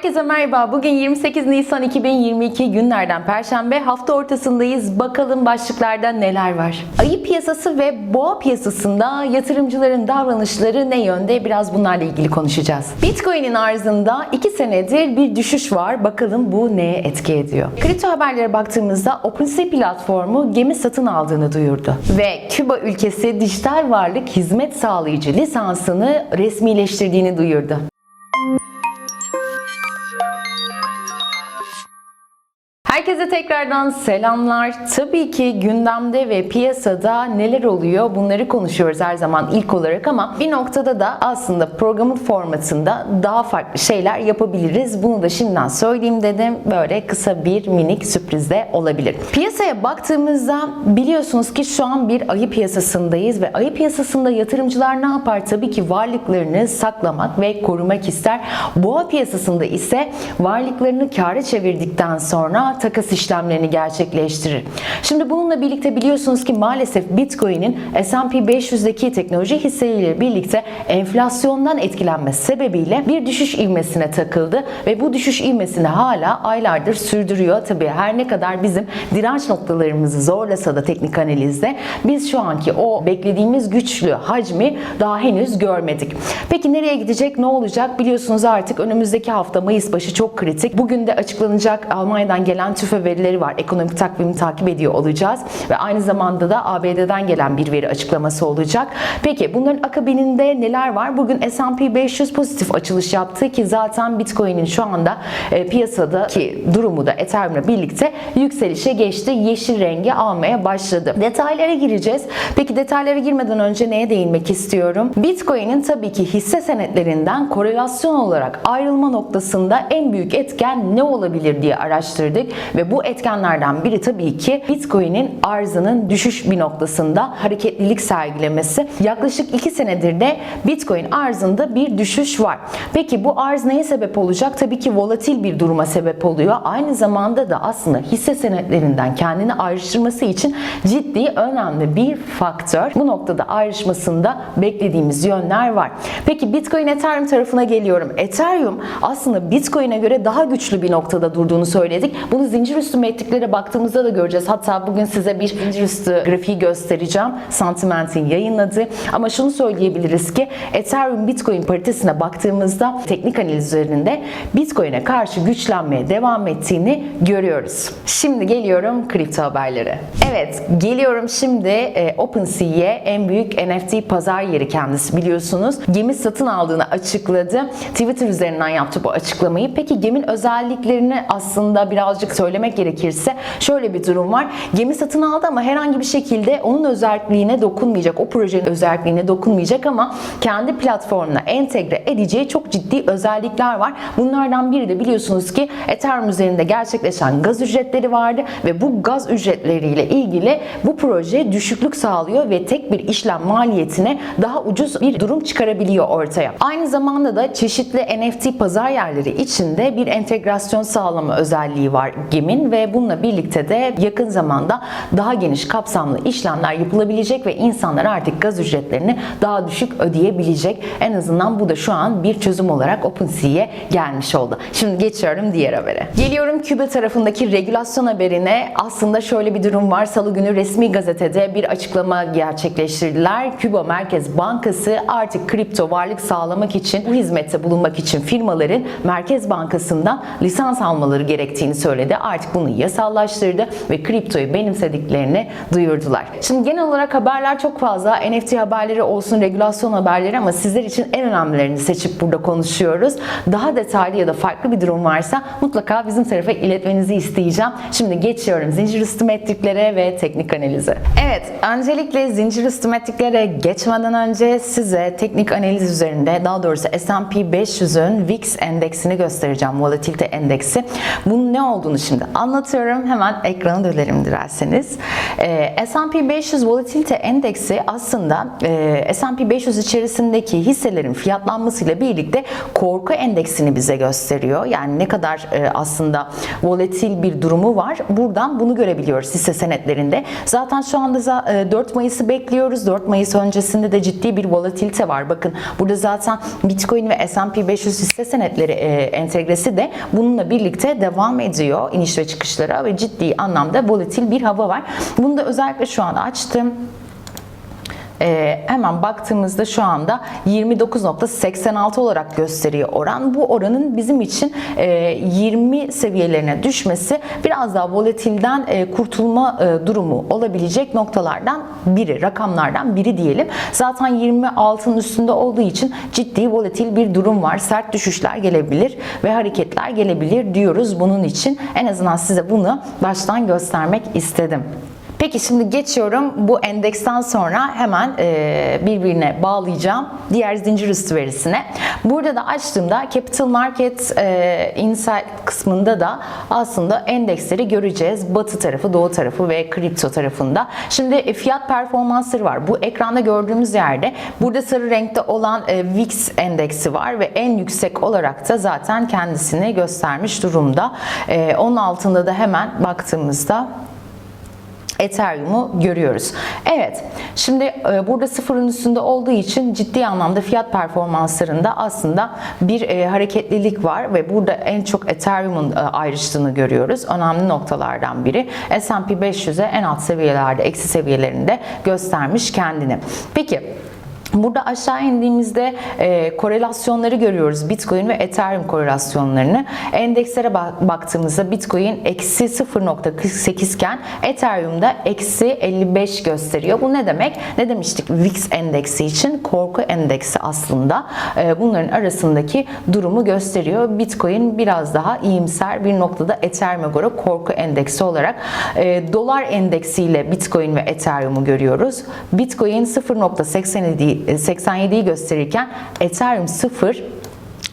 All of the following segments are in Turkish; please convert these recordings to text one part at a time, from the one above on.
Herkese merhaba. Bugün 28 Nisan 2022 günlerden Perşembe. Hafta ortasındayız. Bakalım başlıklarda neler var? Ayı piyasası ve boğa piyasasında yatırımcıların davranışları ne yönde? Biraz bunlarla ilgili konuşacağız. Bitcoin'in arzında 2 senedir bir düşüş var. Bakalım bu neye etki ediyor? Kripto haberlere baktığımızda OpenSea platformu gemi satın aldığını duyurdu. Ve Küba ülkesi dijital varlık hizmet sağlayıcı lisansını resmileştirdiğini duyurdu. Herkese tekrardan selamlar. Tabii ki gündemde ve piyasada neler oluyor bunları konuşuyoruz her zaman ilk olarak ama bir noktada da aslında programın formatında daha farklı şeyler yapabiliriz. Bunu da şimdiden söyleyeyim dedim. Böyle kısa bir minik sürpriz de olabilir. Piyasaya baktığımızda biliyorsunuz ki şu an bir ayı piyasasındayız ve ayı piyasasında yatırımcılar ne yapar? Tabii ki varlıklarını saklamak ve korumak ister. Boğa piyasasında ise varlıklarını kâra çevirdikten sonra takas işlemlerini gerçekleştirir. Şimdi bununla birlikte biliyorsunuz ki maalesef Bitcoin'in S&P 500'deki teknoloji hisseleriyle birlikte enflasyondan etkilenmesi sebebiyle bir düşüş ivmesine takıldı ve bu düşüş ivmesini hala aylardır sürdürüyor. Tabii her ne kadar bizim direnç noktalarımızı zorlasa da teknik analizde biz şu anki o beklediğimiz güçlü hacmi daha henüz görmedik. Peki nereye gidecek? Ne olacak? Biliyorsunuz artık önümüzdeki hafta Mayıs başı çok kritik. Bugün de açıklanacak Almanya'dan gelen TÜFE verileri var. Ekonomik takvimi takip ediyor olacağız ve aynı zamanda da ABD'den gelen bir veri açıklaması olacak. Peki bunların akabininde neler var? Bugün S&P 500 pozitif açılış yaptı ki zaten Bitcoin'in şu anda e, piyasadaki durumu da Ethereum'la birlikte yükselişe geçti. Yeşil rengi almaya başladı. Detaylara gireceğiz. Peki detaylara girmeden önce neye değinmek istiyorum? Bitcoin'in tabii ki hisse senetlerinden korelasyon olarak ayrılma noktasında en büyük etken ne olabilir diye araştırdık ve bu etkenlerden biri tabii ki Bitcoin'in arzının düşüş bir noktasında hareketlilik sergilemesi. Yaklaşık 2 senedir de Bitcoin arzında bir düşüş var. Peki bu arz neye sebep olacak? Tabii ki volatil bir duruma sebep oluyor. Aynı zamanda da aslında hisse senetlerinden kendini ayrıştırması için ciddi önemli bir faktör. Bu noktada ayrışmasında beklediğimiz yönler var. Peki Bitcoin Ethereum tarafına geliyorum. Ethereum aslında Bitcoin'e göre daha güçlü bir noktada durduğunu söyledik. Bunu zincir üstü metriklere baktığımızda da göreceğiz. Hatta bugün size bir zincir üstü grafiği göstereceğim. Sentiment'in yayınladığı. Ama şunu söyleyebiliriz ki Ethereum Bitcoin paritesine baktığımızda teknik analiz üzerinde Bitcoin'e karşı güçlenmeye devam ettiğini görüyoruz. Şimdi geliyorum kripto haberlere. Evet, geliyorum şimdi e, OpenSea'ye en büyük NFT pazar yeri kendisi biliyorsunuz. Gemi satın aldığını açıkladı. Twitter üzerinden yaptı bu açıklamayı. Peki geminin özelliklerini aslında birazcık söylemek gerekirse şöyle bir durum var. Gemi satın aldı ama herhangi bir şekilde onun özelliğine dokunmayacak. O projenin özelliğine dokunmayacak ama kendi platformuna entegre edeceği çok ciddi özellikler var. Bunlardan biri de biliyorsunuz ki Ethereum üzerinde gerçekleşen gaz ücretleri vardı ve bu gaz ücretleriyle ilgili bu proje düşüklük sağlıyor ve tek bir işlem maliyetine daha ucuz bir durum çıkarabiliyor ortaya. Aynı zamanda da çeşitli NFT pazar yerleri içinde bir entegrasyon sağlama özelliği var Gem'in ve bununla birlikte de yakın zamanda daha geniş kapsamlı işlemler yapılabilecek ve insanlar artık gaz ücretlerini daha düşük ödeyebilecek. En azından bu da şu an bir çözüm olarak OpenSea'ye gelmiş oldu. Şimdi geçiyorum diğer habere. Geliyorum Küba tarafındaki regülasyon haberine. Aslında şöyle bir durum var. Salı günü resmi gazetede bir açıklama gerçekleştirdiler. Küba Merkez Bankası artık kripto varlık sağlamak için, bu hizmette bulunmak için firmaların Merkez Bankası'ndan lisans almaları gerektiğini söyledi. Artık bunu yasallaştırdı ve kriptoyu benimsediklerini duyurdular. Şimdi genel olarak haberler çok fazla. NFT haberleri olsun, regülasyon haberleri ama sizler için en önemlilerini seçip burada konuşuyoruz. Daha detaylı ya da farklı bir durum varsa mutlaka bizim tarafa iletmenizi isteyeceğim. Şimdi geçiyorum zincir üstü metriklere ve teknik analize. Evet, öncelikle zincir üstü metriklere geçmeden önce size teknik analiz üzerinde daha doğrusu S&P 500'ün VIX endeksini göstereceğim. Volatilite endeksi. Bunun ne olduğunu şimdi anlatıyorum. Hemen ekrana dönelim dilerseniz. Ee, S&P 500 Volatility Endeksi aslında e, S&P 500 içerisindeki hisselerin fiyatlanmasıyla birlikte korku endeksini bize gösteriyor. Yani ne kadar e, aslında volatil bir durumu var. Buradan bunu görebiliyoruz hisse senetlerinde. Zaten şu anda e, 4 Mayıs'ı bekliyoruz. 4 Mayıs öncesinde de ciddi bir volatilite var. Bakın burada zaten Bitcoin ve S&P 500 hisse senetleri e, entegresi de bununla birlikte devam ediyor iniş ve çıkışlara ve ciddi anlamda volatil bir hava var. Bunu da özellikle şu an açtım. Ee, hemen baktığımızda şu anda 29.86 olarak gösteriyor oran. Bu oranın bizim için e, 20 seviyelerine düşmesi biraz daha volatilden e, kurtulma e, durumu olabilecek noktalardan biri, rakamlardan biri diyelim. Zaten 26'ın üstünde olduğu için ciddi volatil bir durum var. Sert düşüşler gelebilir ve hareketler gelebilir diyoruz bunun için. En azından size bunu baştan göstermek istedim. Peki şimdi geçiyorum bu endeksten sonra hemen e, birbirine bağlayacağım diğer zincir üstü verisine. Burada da açtığımda Capital Market e, Insight kısmında da aslında endeksleri göreceğiz. Batı tarafı, doğu tarafı ve kripto tarafında. Şimdi e, fiyat performansları var. Bu ekranda gördüğümüz yerde burada sarı renkte olan e, VIX endeksi var ve en yüksek olarak da zaten kendisini göstermiş durumda. E, onun altında da hemen baktığımızda Ethereum'u görüyoruz. Evet, şimdi e, burada sıfırın üstünde olduğu için ciddi anlamda fiyat performanslarında aslında bir e, hareketlilik var ve burada en çok Ethereum'un e, ayrıştığını görüyoruz. Önemli noktalardan biri. S&P 500'e en alt seviyelerde, eksi seviyelerinde göstermiş kendini. Peki, Burada aşağı indiğimizde e, korelasyonları görüyoruz. Bitcoin ve Ethereum korelasyonlarını. Endekslere bak- baktığımızda Bitcoin eksi 0.48 iken Ethereum'da eksi 55 gösteriyor. Bu ne demek? Ne demiştik VIX endeksi için? Korku endeksi aslında. E, bunların arasındaki durumu gösteriyor. Bitcoin biraz daha iyimser bir noktada Ethereum'a göre korku endeksi olarak. E, dolar endeksiyle Bitcoin ve Ethereum'u görüyoruz. Bitcoin 0.87 87'yi gösterirken Ethereum 0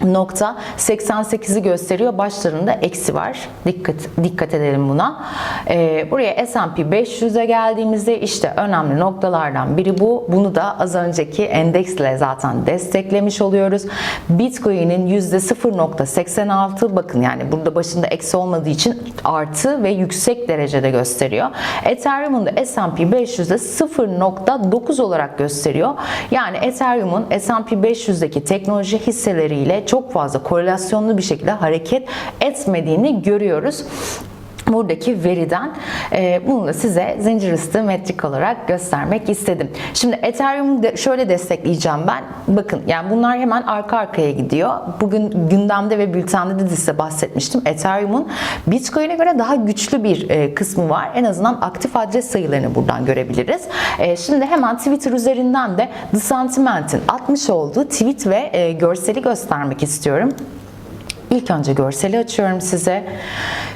nokta 88'i gösteriyor. Başlarında eksi var. Dikkat dikkat edelim buna. Ee, buraya S&P 500'e geldiğimizde işte önemli noktalardan biri bu. Bunu da az önceki endeksle zaten desteklemiş oluyoruz. Bitcoin'in %0.86 bakın yani burada başında eksi olmadığı için artı ve yüksek derecede gösteriyor. Ethereum'un da S&P 500'de 0.9 olarak gösteriyor. Yani Ethereum'un S&P 500'deki teknoloji hisseleriyle çok fazla korelasyonlu bir şekilde hareket etmediğini görüyoruz buradaki veriden e, bunu da size zincir üstü metrik olarak göstermek istedim. Şimdi Ethereum'u de şöyle destekleyeceğim ben. Bakın yani bunlar hemen arka arkaya gidiyor. Bugün gündemde ve bültende de size bahsetmiştim. Ethereum'un Bitcoin'e göre daha güçlü bir e, kısmı var. En azından aktif adres sayılarını buradan görebiliriz. E, şimdi hemen Twitter üzerinden de The Sentiment'in atmış olduğu tweet ve e, görseli göstermek istiyorum. İlk önce görseli açıyorum size.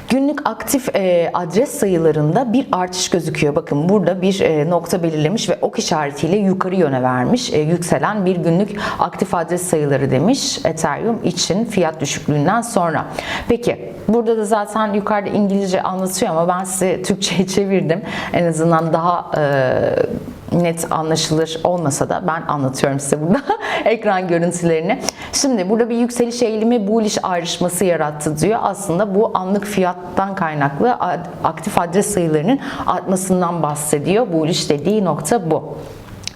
Günlük aktif e, adres sayılarında bir artış gözüküyor. Bakın burada bir e, nokta belirlemiş ve ok işaretiyle yukarı yöne vermiş. E, yükselen bir günlük aktif adres sayıları demiş Ethereum için fiyat düşüklüğünden sonra. Peki burada da zaten yukarıda İngilizce anlatıyor ama ben size Türkçe'ye çevirdim. En azından daha e, net anlaşılır olmasa da ben anlatıyorum size burada ekran görüntülerini. Şimdi burada bir yükseliş eğilimi bullish ayrışması yarattı diyor. Aslında bu anlık fiyattan kaynaklı aktif adres sayılarının artmasından bahsediyor. Bullish dediği nokta bu.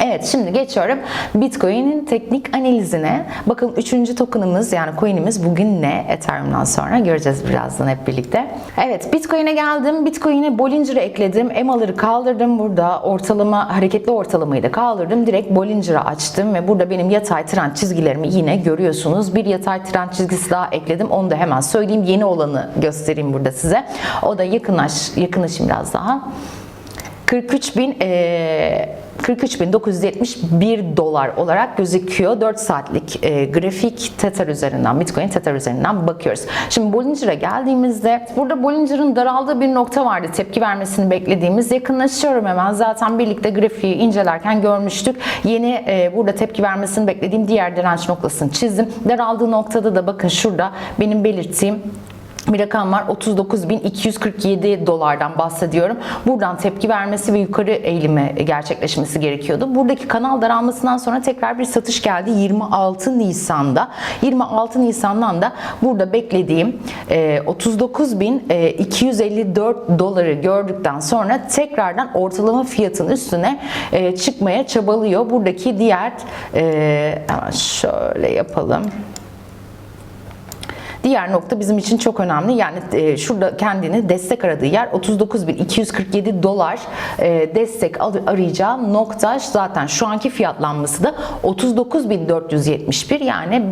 Evet şimdi geçiyorum Bitcoin'in teknik analizine. Bakın üçüncü tokenımız yani coin'imiz bugün ne? Ethereum'dan sonra göreceğiz birazdan hep birlikte. Evet Bitcoin'e geldim. Bitcoin'e Bollinger'ı ekledim. EMA'ları kaldırdım. Burada ortalama hareketli ortalamayı da kaldırdım. Direkt Bollinger'ı açtım ve burada benim yatay trend çizgilerimi yine görüyorsunuz. Bir yatay trend çizgisi daha ekledim. Onu da hemen söyleyeyim. Yeni olanı göstereyim burada size. O da yakınlaş, yakınlaşayım biraz daha. 43 bin e, 43.971 dolar olarak gözüküyor. 4 saatlik e, grafik Tether üzerinden, Bitcoin Tether üzerinden bakıyoruz. Şimdi Bollinger'a geldiğimizde burada Bollinger'ın daraldığı bir nokta vardı. Tepki vermesini beklediğimiz. Yakınlaşıyorum hemen. Zaten birlikte grafiği incelerken görmüştük. Yeni e, burada tepki vermesini beklediğim diğer direnç noktasını çizdim. Daraldığı noktada da bakın şurada benim belirttiğim bir rakam var. 39.247 dolardan bahsediyorum. Buradan tepki vermesi ve yukarı eğilimi gerçekleşmesi gerekiyordu. Buradaki kanal daralmasından sonra tekrar bir satış geldi 26 Nisan'da. 26 Nisan'dan da burada beklediğim e, 39.254 doları gördükten sonra tekrardan ortalama fiyatın üstüne e, çıkmaya çabalıyor. Buradaki diğer e, hemen şöyle yapalım. Diğer nokta bizim için çok önemli. Yani e, şurada kendini destek aradığı yer 39.247 dolar e, destek ar- arayacağı nokta zaten şu anki fiyatlanması da 39.471 yani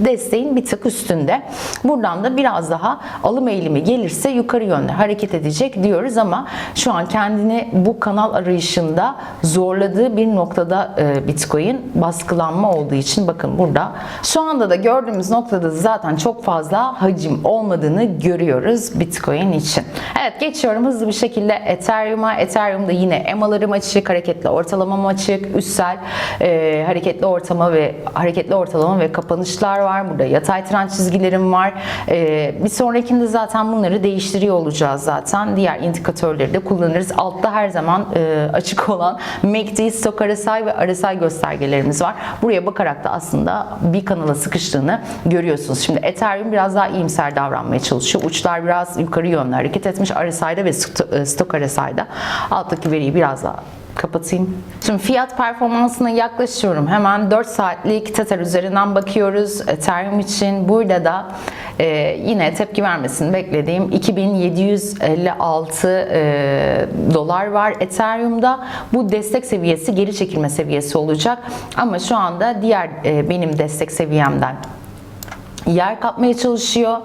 desteğin bir tık üstünde. Buradan da biraz daha alım eğilimi gelirse yukarı yönde hareket edecek diyoruz ama şu an kendini bu kanal arayışında zorladığı bir noktada e, Bitcoin baskılanma olduğu için bakın burada şu anda da gördüğümüz noktada zaten çok fazla hacim olmadığını görüyoruz Bitcoin için. Evet geçiyorum hızlı bir şekilde Ethereum'a. Ethereum'da yine EMA'larım açık, hareketli ortalamam açık, üstsel e, hareketli ortalama ve hareketli ortalama ve kapanışlar var. Burada yatay trend çizgilerim var. E, bir sonrakinde zaten bunları değiştiriyor olacağız zaten. Diğer indikatörleri de kullanırız. Altta her zaman e, açık olan MACD, Stoch RSI ve RSI göstergelerimiz var. Buraya bakarak da aslında bir kanala sıkıştığını görüyorsunuz. Şimdi Ethereum biraz daha iyimser davranmaya çalışıyor. Uçlar biraz yukarı yönlü hareket etmiş RSI'da ve e, Stoch RSI'da. Alttaki veriyi biraz daha kapatayım. Şimdi fiyat performansına yaklaşıyorum. Hemen 4 saatlik Tether üzerinden bakıyoruz. Ethereum için burada da e, yine tepki vermesini beklediğim 2756 e, dolar var Ethereum'da. Bu destek seviyesi geri çekilme seviyesi olacak. Ama şu anda diğer e, benim destek seviyemden yer kapmaya çalışıyor.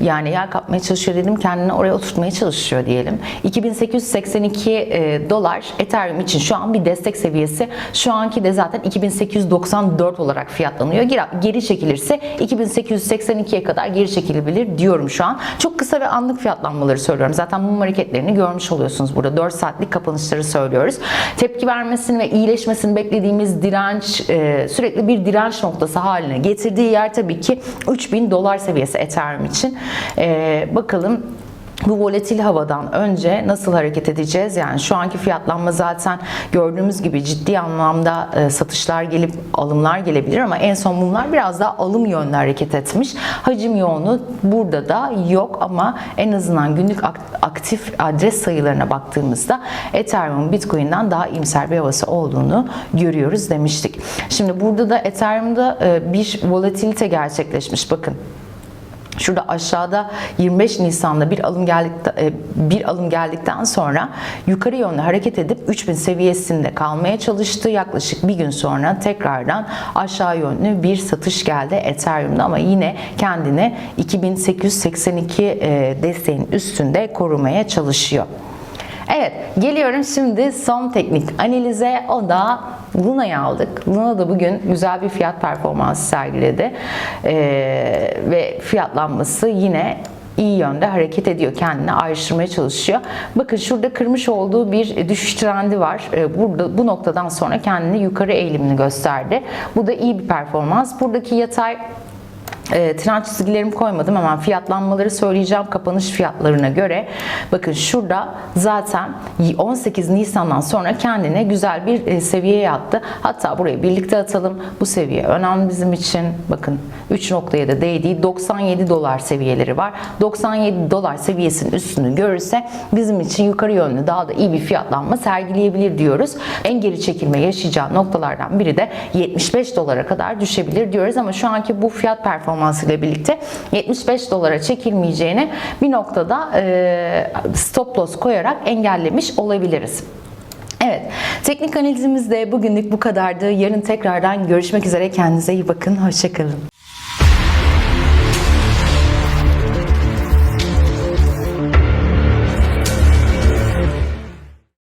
Yani yer kapmaya çalışıyor dedim kendini oraya oturtmaya çalışıyor diyelim. 2882 e, dolar Ethereum için şu an bir destek seviyesi. Şu anki de zaten 2894 olarak fiyatlanıyor. Geri, çekilirse 2882'ye kadar geri çekilebilir diyorum şu an. Çok kısa ve anlık fiyatlanmaları söylüyorum. Zaten mum hareketlerini görmüş oluyorsunuz burada. 4 saatlik kapanışları söylüyoruz. Tepki vermesini ve iyileşmesini beklediğimiz direnç e, sürekli bir direnç noktası haline getirdiği yer tabii ki 3000 dolar seviyesi Ethereum için. Ee, bakalım bu volatil havadan önce nasıl hareket edeceğiz? Yani şu anki fiyatlanma zaten gördüğümüz gibi ciddi anlamda e, satışlar gelip alımlar gelebilir ama en son bunlar biraz daha alım yönlü hareket etmiş. Hacim yoğunluğu burada da yok ama en azından günlük ak- aktif adres sayılarına baktığımızda Ethereum Bitcoin'den daha iyimser bir havası olduğunu görüyoruz demiştik. Şimdi burada da Ethereum'da e, bir volatilite gerçekleşmiş. Bakın Şurada aşağıda 25 Nisan'da bir alım geldikten bir alım geldikten sonra yukarı yönlü hareket edip 3000 seviyesinde kalmaya çalıştı. Yaklaşık bir gün sonra tekrardan aşağı yönlü bir satış geldi Ethereum'da ama yine kendini 2882 e, desteğin üstünde korumaya çalışıyor. Evet, geliyorum şimdi son teknik analize. O da Luna'yı aldık. Luna da bugün güzel bir fiyat performansı sergiledi. Ee, ve fiyatlanması yine iyi yönde hareket ediyor. Kendini ayrıştırmaya çalışıyor. Bakın şurada kırmış olduğu bir düşüş trendi var. Ee, Burada bu noktadan sonra kendini yukarı eğilimini gösterdi. Bu da iyi bir performans. Buradaki yatay e, trend çizgilerimi koymadım hemen fiyatlanmaları söyleyeceğim kapanış fiyatlarına göre. Bakın şurada zaten 18 Nisan'dan sonra kendine güzel bir e, seviyeye attı. Hatta burayı birlikte atalım. Bu seviye önemli bizim için. Bakın 3 noktaya da değdiği 97 dolar seviyeleri var. 97 dolar seviyesinin üstünü görürse bizim için yukarı yönlü daha da iyi bir fiyatlanma sergileyebilir diyoruz. En geri çekilme yaşayacağı noktalardan biri de 75 dolara kadar düşebilir diyoruz ama şu anki bu fiyat performansı ile birlikte 75 dolara çekilmeyeceğini bir noktada e, stop loss koyarak engellemiş olabiliriz. Evet, teknik analizimiz de bugünlük bu kadardı. Yarın tekrardan görüşmek üzere. Kendinize iyi bakın. Hoşçakalın.